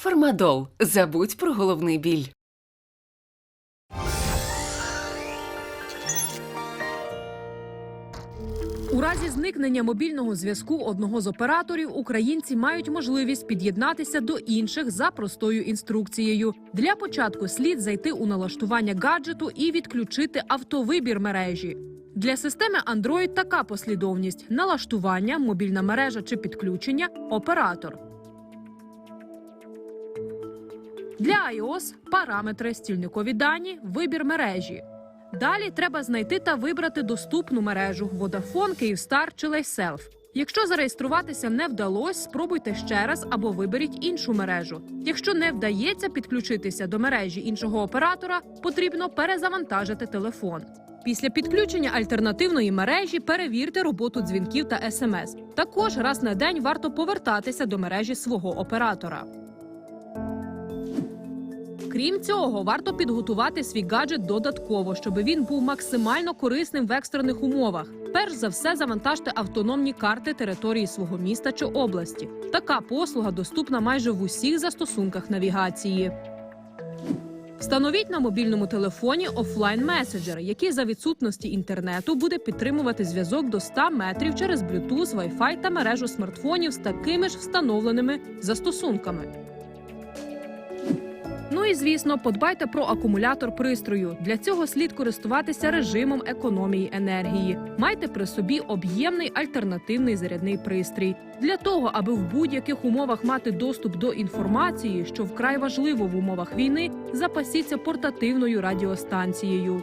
Фармадол. Забудь про головний біль. У разі зникнення мобільного зв'язку одного з операторів українці мають можливість під'єднатися до інших за простою інструкцією. Для початку слід зайти у налаштування гаджету і відключити автовибір мережі. Для системи Android така послідовність: налаштування, мобільна мережа чи підключення, оператор. Для iOS параметри, стільникові дані, вибір мережі. Далі треба знайти та вибрати доступну мережу Vodafone, Kyivstar чи Layself. Якщо зареєструватися не вдалося, спробуйте ще раз або виберіть іншу мережу. Якщо не вдається підключитися до мережі іншого оператора, потрібно перезавантажити телефон. Після підключення альтернативної мережі перевірте роботу дзвінків та смс. Також раз на день варто повертатися до мережі свого оператора. Крім цього, варто підготувати свій гаджет додатково, щоб він був максимально корисним в екстрених умовах. Перш за все, завантажте автономні карти території свого міста чи області. Така послуга доступна майже в усіх застосунках навігації. Встановіть на мобільному телефоні офлайн меседжер, який за відсутності інтернету буде підтримувати зв'язок до 100 метрів через Bluetooth, Wi-Fi та мережу смартфонів з такими ж встановленими застосунками. І звісно, подбайте про акумулятор пристрою. Для цього слід користуватися режимом економії енергії. Майте при собі об'ємний альтернативний зарядний пристрій. Для того, аби в будь-яких умовах мати доступ до інформації, що вкрай важливо в умовах війни, запасіться портативною радіостанцією.